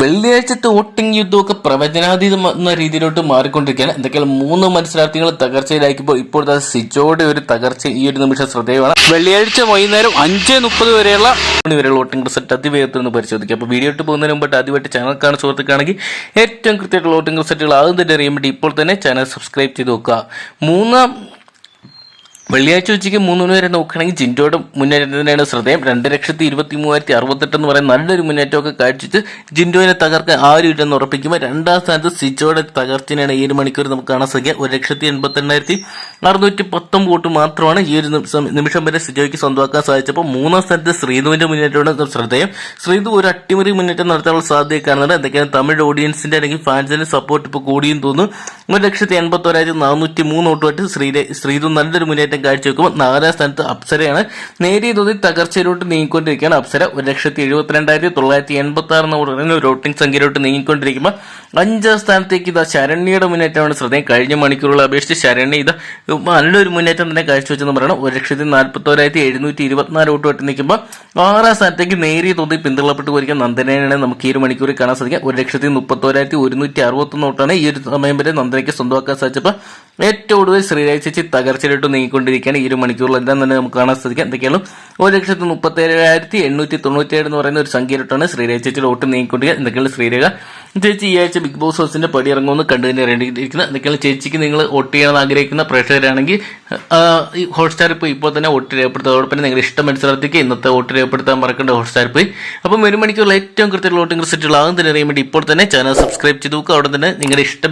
വെള്ളിയാഴ്ചത്തെ voting യുദ്ധമൊക്കെ പ്രവചനാതീതം എന്ന രീതിയിലോട്ട് മാറിക്കൊണ്ടിരിക്കുകയാണ്. എന്തൊക്കെയാണ് മൂന്ന് മത്സരാർത്ഥികൾ തകർച്ചയിലാക്കിയപ്പോൾ ഇപ്പോഴത്തെ സിജോയുടെ ഒരു തകർച്ച ഈ ഒരു നിമിഷം ശ്രദ്ധേയമാണ്. വെള്ളിയാഴ്ച വൈകുന്നേരം അഞ്ച് മുപ്പത് വരെയുള്ള വരെയുള്ള വോട്ടിംഗ് റിസൾട്ട് അതിവേഗത്തിൽ നിന്ന് പരിശോധിക്കുക അപ്പോൾ വീഡിയോ ഇട്ട് പോകുന്നതിന് മുമ്പായിട്ട് ആദ്യമായിട്ട് ചാനൽ കാണുന്ന സുഹൃത്തുക്കാണെങ്കിൽ ഏറ്റവും കൃത്യമായിട്ടുള്ള വോട്ടിംഗ് റിസൾട്ടുകൾ ആദ്യം തന്നെ അറിയാൻ വേണ്ടി ഇപ്പോൾ തന്നെ ചാനൽ സബ്സ്ക്രൈബ് ചെയ്ത് നോക്കുക. മൂന്നാം വെള്ളിയാഴ്ച ഉച്ചയ്ക്ക് മൂന്ന് മണി വരെ നോക്കുകയാണെങ്കിൽ ജിൻഡോയുടെ മുന്നേറ്റം തന്നെയാണ് ശ്രദ്ധേയം. രണ്ട് ലക്ഷത്തി ഇരുപത്തി മൂവായിരത്തി അറുപത്തെട്ട് എന്ന് പറയുന്ന നല്ലൊരു മുന്നേറ്റമൊക്കെ കാഴ്ചിച്ച് ജിൻഡോനെ തകർക്കാൻ ആരും ഇല്ലെന്ന് ഉറപ്പിക്കുമ്പോൾ രണ്ടാം സ്ഥാനത്ത് സിജോയുടെ തകർച്ചയാണ് ഒരു മണിക്കൂർ നമുക്ക് കാണാൻ സാധിക്കുക. ഒരു ലക്ഷത്തി എൺപത്തി എണ്ണായിരത്തി അറുന്നൂറ്റി പത്തൊമ്പത് വോട്ട് മാത്രമാണ് ഈ ഒരു നിമിഷം- നിമിഷം വരെ സിജോയ്ക്ക് സ്വന്തമാക്കാൻ സാധിച്ചപ്പോൾ മൂന്നാം സ്ഥാനത്ത് ശ്രീധുവിന്റെ മുന്നേറ്റമാണ് ശ്രദ്ധേയം. ശ്രീധു ഒരു അട്ടിമറി മുന്നേറ്റം നടത്താനുള്ള സാധ്യത കാണുന്നുണ്ട്. എന്തൊക്കെയാണ് തമിഴ് ഓഡിയൻസിന്റെ അല്ലെങ്കിൽ ഫാൻസിന്റെ സപ്പോർട്ട് ഇപ്പോൾ കൂടിയും തോന്നുന്നു. ഒരു ലക്ഷത്തി എൺപത്തി ഒരായിരത്തി നാനൂറ്റി മൂന്ന് വോട്ടുമായിട്ട് ശ്രീ ശ്രീധു നല്ലൊരു മുന്നേറ്റം കാഴ്ചവെക്കുമ്പോൾ നാലാം സ്ഥാനത്ത് അപ്സരയാണ്. നേരിയ തോതിൽ തകർച്ചയിലോട്ട് നീങ്ങിക്കൊണ്ടിരിക്കുകയാണ് അപ്സര. ഒരു ലക്ഷത്തി എഴുപത്തിരണ്ടായിരത്തി തൊള്ളായിരത്തി എൺപത്തി ആറ് എന്ന് പറയുന്ന ഒരു വോട്ടിംഗ് സംഖ്യയിലോട്ട് നീങ്ങിക്കൊണ്ടിരിക്കുമ്പോൾ അഞ്ചാം സ്ഥാനത്തേക്ക് ഇതാ ശരണ്യയുടെ മുന്നേറ്റമാണ് ശ്രദ്ധേയം. കഴിഞ്ഞ മണിക്കൂറുകൾ അപേക്ഷിച്ച് ശരണ്യ ഇത് നല്ലൊരു മുന്നേറ്റം തന്നെ കാഴ്ചവെച്ചെന്ന് പറയണം. ഒരു ലക്ഷത്തി നാൽപ്പത്തി ഒരായിരത്തി എഴുന്നൂറ്റി ഇരുപത്തിനാല് വോട്ട് വെട്ടി നിൽക്കുമ്പോൾ ആറാം സ്ഥാനത്തേക്ക് നേരിയ തോതിൽ പിന്തള്ളപ്പെട്ട് പോയിരിക്കുന്ന നന്ദനേനെ നമുക്ക് ഈ ഒരു മണിക്കൂറിൽ കാണാൻ സാധിക്കുക ഒരു ലക്ഷത്തി മുപ്പത്തോരായിരത്തി ഒരുന്നൂറ്റി അറുപത്തൊന്ന് വോട്ടാണ് ഈ ഒരു സമയം വരെ നന്ദനയ്ക്ക് സ്വന്തമാക്കാൻ സാധിച്ചപ്പോൾ ഏറ്റവും കൂടുതൽ ശ്രീരാജ് ചേച്ചി തകർച്ചയിലോട്ട് നീങ്ങിക്കൊണ്ടിരിക്കുകയാണ് ഈ ഒരു മണിക്കൂറിൽ. എല്ലാം തന്നെ നമുക്ക് കാണാൻ സാധിക്കാം. എന്തൊക്കെയാണ് ഒരു ലക്ഷത്തി മുപ്പത്തി ഏഴായിരത്തി എണ്ണൂറ്റി തൊണ്ണൂറ്റിയേഴ് എന്ന് പറയുന്ന ഒരു സംഖ്യയിലോട്ടാണ് ശ്രീരാജ് ചേച്ചിയുടെ വോട്ട് നീങ്ങിക്കൊണ്ടിരിക്കുക എന്തൊക്കെയാണ് ശ്രീരേഖ ചേച്ചി ഈ ആഴ്ച ബിഗ് ബോസ് ഹൗസിന്റെ പടി ഇറങ്ങുമെന്ന് കണ്ടു തന്നെ എന്തൊക്കെയാണ് ചേച്ചിക്ക് നിങ്ങൾ വോട്ട് ചെയ്യണമെന്ന് ആഗ്രഹിക്കുന്ന പ്രേക്ഷകരാണെങ്കിൽ ഹോട്ട്സ്റ്റാർ ഇപ്പോൾ ഇപ്പോൾ തന്നെ വോട്ട് രേഖപ്പെടുത്തുക അതോടൊപ്പം നിങ്ങൾ നിങ്ങളുടെ ഇഷ്ടം മത്സരാർത്ഥിക്ക് ഇന്നത്തെ വോട്ട് രേഖപ്പെടുത്താൻ മറക്കേണ്ട ഹോട്ട്സ്റ്റാർ പോയി അപ്പം ഒരു മണിക്കുള്ള ഏറ്റവും കൃത്യമുള്ള വോട്ടിംഗ് റിസൾട്ടുകൾ ആകും തന്നെ അറിയാൻ വേണ്ടി ഇപ്പോൾ തന്നെ ചാനൽ സബ്സ്ക്രൈബ് ചെയ്തു നോക്കുക. അവിടെ തന്നെ നിങ്ങളുടെ ഇഷ്ടം